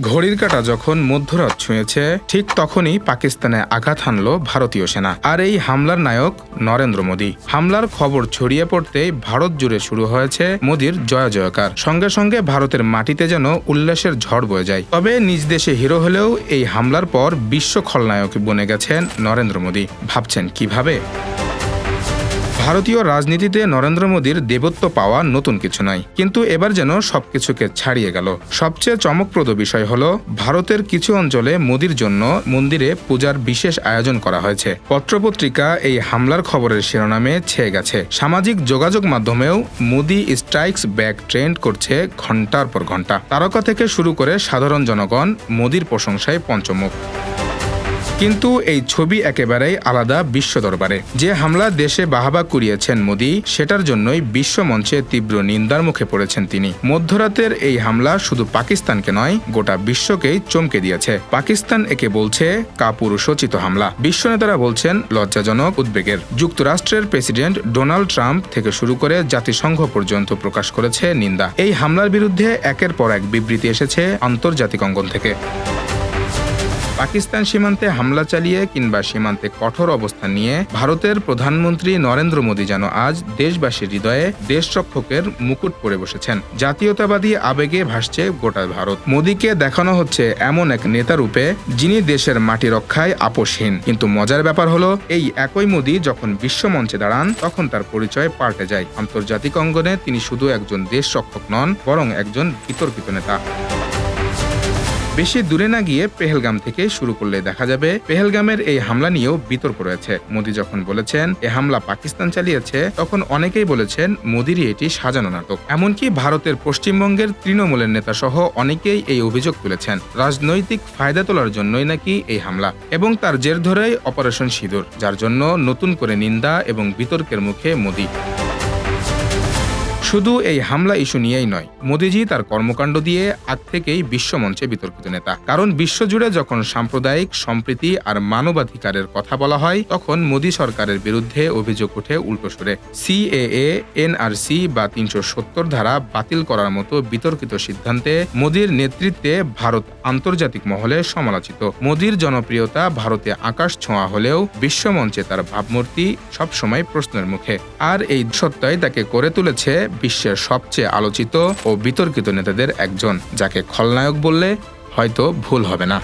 ঘড়ির কাঁটা যখন মধ্যরাত ছুঁয়েছে, ঠিক তখনই পাকিস্তানে আঘাত হানল ভারতীয় সেনা। আর এই হামলার নায়ক নরেন্দ্র মোদী। হামলার খবর ছড়িয়ে পড়তেই ভারত জুড়ে শুরু হয়েছে মোদীর জয় জয়কার। সঙ্গে সঙ্গে ভারতের মাটিতে যেন উল্লাসের ঝড় বয়ে যায়। তবে নিজ দেশে হিরো হলেও এই হামলার পর বিশ্ব খলনায়ক বনে গেছেন নরেন্দ্র মোদী। ভাবছেন কীভাবে? ভারতীয় রাজনীতিতে নরেন্দ্র মোদীর দেবত্ব পাওয়া নতুন কিছু নয়। কিন্তু এবার যেন সবকিছুকে ছাড়িয়ে গেল। সবচেয়ে চমকপ্রদ বিষয় হল, ভারতের কিছু অঞ্চলে মোদীর জন্য মন্দিরে পূজার বিশেষ আয়োজন করা হয়েছে। পত্রপত্রিকা এই হামলার খবরের শিরোনামে ছেয়ে গেছে। সামাজিক যোগাযোগ মাধ্যমেও মোদি স্ট্রাইকস ব্যাক ট্রেন্ড করছে ঘণ্টার পর ঘণ্টা। তারকা থেকে শুরু করে সাধারণ জনগণ মোদির প্রশংসায় পঞ্চমুখ। কিন্তু এই ছবি একেবারেই আলাদা বিশ্ব দরবারে। যে হামলা দেশে বাহাবা কুড়িয়েছেন মোদি, সেটার জন্যই বিশ্ব মঞ্চে তীব্র নিন্দার মুখে পড়েছেন তিনি। মধ্যরাতের এই হামলা শুধু পাকিস্তানকে নয়, গোটা বিশ্বকেই চমকে দিয়েছে। পাকিস্তান একে বলছে কাপুরুষোচিত হামলা। বিশ্ব নেতারা বলছেন, লজ্জাজনক উদ্বেগের। যুক্তরাষ্ট্রের প্রেসিডেন্ট ডোনাল্ড ট্রাম্প থেকে শুরু করে জাতিসংঘ পর্যন্ত প্রকাশ করেছে নিন্দা। এই হামলার বিরুদ্ধে একের পর এক বিবৃতি এসেছে আন্তর্জাতিক অঙ্গন থেকে। পাকিস্তান সীমান্তে হামলা চালিয়ে কিংবা সীমান্তে কঠোর অবস্থান নিয়ে ভারতের প্রধানমন্ত্রী নরেন্দ্র মোদী যেন আজ দেশবাসীর হৃদয়ে দেশরক্ষকের মুকুট পরে বসেছেন। জাতীয়তাবাদী আবেগে ভাসছে গোটা ভারত। মোদীকে দেখানো হচ্ছে এমন এক নেতা রূপে, যিনি দেশের মাটি রক্ষায় আপোষহীন। কিন্তু মজার ব্যাপার হলো, এই একই মোদী যখন বিশ্বমঞ্চে দাঁড়ান, তখন তার পরিচয় পাল্টে যায়। আন্তর্জাতিক অঙ্গনে তিনি শুধু একজন দেশ রক্ষক নন, বরং একজন বিতর্কিত নেতা। বেশি দূরে না গিয়ে পেহেলগাম থেকে শুরু করলে দেখা যাবে পেহেলগামের এই হামলা নিয়েও বিতর্ক রয়েছে। মোদী যখন বলেছেন এ হামলা পাকিস্তান চালিয়েছে, তখন অনেকেই বলেছেন মোদিরই এটি সাজানো নাটক। এমনকি ভারতের পশ্চিমবঙ্গের তৃণমূলের নেতা সহ অনেকেই এই অভিযোগ তুলেছেন। রাজনৈতিক ফায়দা তোলার জন্যই নাকি এই হামলা এবং তার জের ধরেই অপারেশন সিঁদুর, যার জন্য নতুন করে নিন্দা এবং বিতর্কের মুখে মোদী। শুধু এই হামলা ইস্যু নিয়েই নয়, মোদিজি তার কর্মকাণ্ড দিয়ে আগ থেকেই বিশ্বমঞ্চে বিতর্কিত নেতা। কারণ বিশ্বজুড়ে যখন সাম্প্রদায়িক সম্প্রীতি আর মানবাধিকারের কথা বলা হয়, তখন মোদী সরকারের বিরুদ্ধে অভিযোগ ওঠে উল্টো সুরে। সিএএ, এনআরসি বা তিনশো সত্তর ধারা বাতিল করার মতো বিতর্কিত সিদ্ধান্তে মোদীর নেতৃত্বে ভারত আন্তর্জাতিক মহলে সমালোচিত। মোদীর জনপ্রিয়তা ভারতে আকাশ ছোঁয়া হলেও বিশ্বমঞ্চে তার ভাবমূর্তি সবসময় প্রশ্নের মুখে। আর এই সত্যই তাকে করে তুলেছে বিশ্বের সবচেয়ে আলোচিত ও বিতর্কিত নেতাদের একজন যাকে খলনায়ক বললে হয়তো ভুল হবে না।